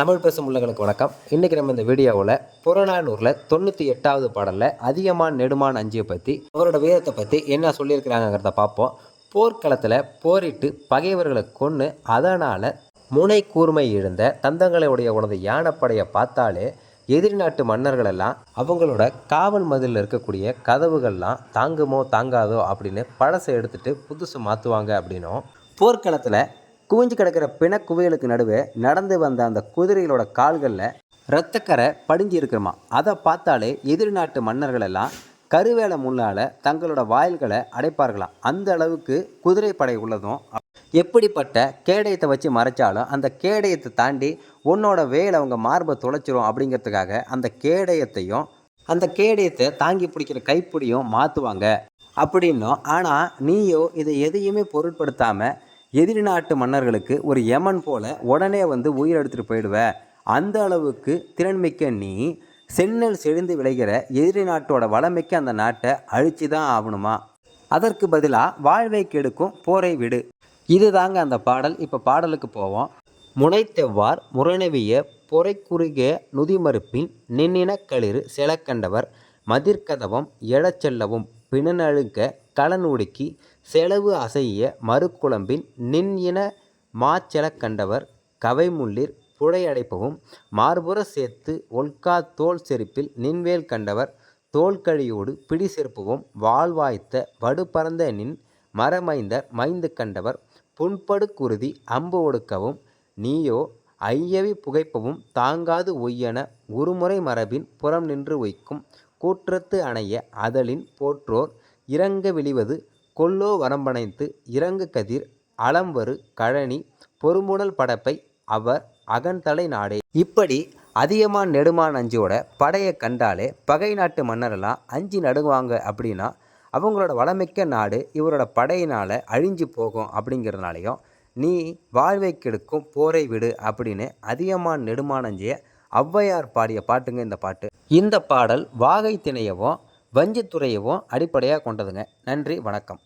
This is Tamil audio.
தமிழ் பேசும் உள்ளங்களுக்கு வணக்கம். இன்றைக்கி நம்ம இந்த வீடியோவில் புறநானூரில் தொண்ணூற்றி எட்டாவது பாடலில் அதிகமான நெடுமான் அஞ்சியை பற்றி அவரோட வீரத்தை பற்றி என்ன சொல்லியிருக்கிறாங்கிறத பார்ப்போம். போர்க்களத்தில் போரிட்டு பகைவர்களை கொன்று அதனால் முனை கூர்மை இழந்த தந்தங்களை உடைய உனது யானைப்படையை பார்த்தாலே எதிரி நாட்டு மன்னர்களெல்லாம் அவங்களோட காவல் மதிலில் இருக்கக்கூடிய கதவுகள்லாம் தாங்குமோ தாங்காதோ அப்படின்னு பழசை எடுத்துகிட்டு புதுசு மாற்றுவாங்க அப்படின்னும். போர்க்களத்தில் குவிஞ்சு கிடக்கிற பிணக்குவியலுக்கு நடுவே நடந்து வந்த அந்த குதிரைகளோட கால்களில் இரத்தக்கரை படிஞ்சு இருக்கிறமா அதை பார்த்தாலே எதிரி நாட்டு மன்னர்கள் எல்லாம் கருவேலை முன்னால் தங்களோட வாயில்களை அடைப்பார்களாம். அந்த அளவுக்கு குதிரை படை உள்ளதும். எப்படிப்பட்ட கேடயத்தை வச்சு மறைச்சாலும் அந்த கேடயத்தை தாண்டி உன்னோட வேலை அவங்க மார்பை தொலைச்சிரும் அப்படிங்கிறதுக்காக அந்த கேடயத்தையும் அந்த கேடயத்தை தாங்கி பிடிக்கிற கைப்பிடியும் மாற்றுவாங்க அப்படின்னும். ஆனால் நீயோ இதை எதையுமே பொருட்படுத்தாமல் எதிரி நாட்டு மன்னர்களுக்கு ஒரு யமன் போல உடனே வந்து உயிர் எடுத்துகிட்டு போயிடுவ. அந்த அளவுக்கு திறன்மிக்க நீ சென்னல் செழிந்து விளைகிற எதிரி நாட்டோட வளமிக்க அந்த நாட்டை அழிச்சு தான் ஆகணுமா? அதற்கு பதிலாக வாழ்வை கெடுக்கும் போரை விடு. இது தாங்க அந்த பாடல். இப்போ பாடலுக்கு போவோம். முனைத்தெவ்வார் முரணவிய பொறை குறுகிய நுதிமறுப்பின் நின்னினக்களிறு செலக்கண்டவர் மதிர்கதவம் எழச்செல்லவும் பிணநழுக்க கலனுடுக்கி செலவு அசைய மறுக்குழம்பின் நின் இன மாச்செலக் கண்டவர் கவைமுள்ளிர் புழையடைப்பவும் மார்புற சேர்த்து ஒல்கா தோல் செருப்பில் நின்வேல் கண்டவர் தோல்கழியோடு பிடி செருப்பவும் வாழ்வாய்த்த வடுபறந்த நின் மரமைந்தர் மைந்து கண்டவர் புண்படு குருதி அம்பு ஒடுக்கவும் நீயோ ஐயவி புகைப்பவும் தாங்காது ஒய்யன உருமுறை மரபின் புறம் நின்று ஒய்க்கும் கூற்றத்து அணைய அதலின் போற்றோர் இறங்க விழிவது கொல்லோ வரம்பணைத்து இறங்கு கதிர் அலம்வரு கழனி பொறுமுனல் படப்பை அவர் அகன்தலை நாடே. இப்படி அதிகமான் நெடுமான் அஞ்சியோட படையை கண்டாலே பகை நாட்டு மன்னரெல்லாம் அஞ்சு நடுவாங்க அப்படின்னா அவங்களோட வளமிக்க நாடு இவரோட படையினால் அழிஞ்சு போகும் அப்படிங்கிறதுனாலையும் நீ வாழ்வை கெடுக்கும் போரை விடு அப்படின்னு அதிகமான் நெடுமானஞ்சிய ஔவையார் பாடிய பாட்டுங்க இந்த பாட்டு. இந்த பாடல் வாகை திணையவும் வஞ்சித்துறையவும் அடிப்படையாக கொண்டதுங்க. நன்றி வணக்கம்.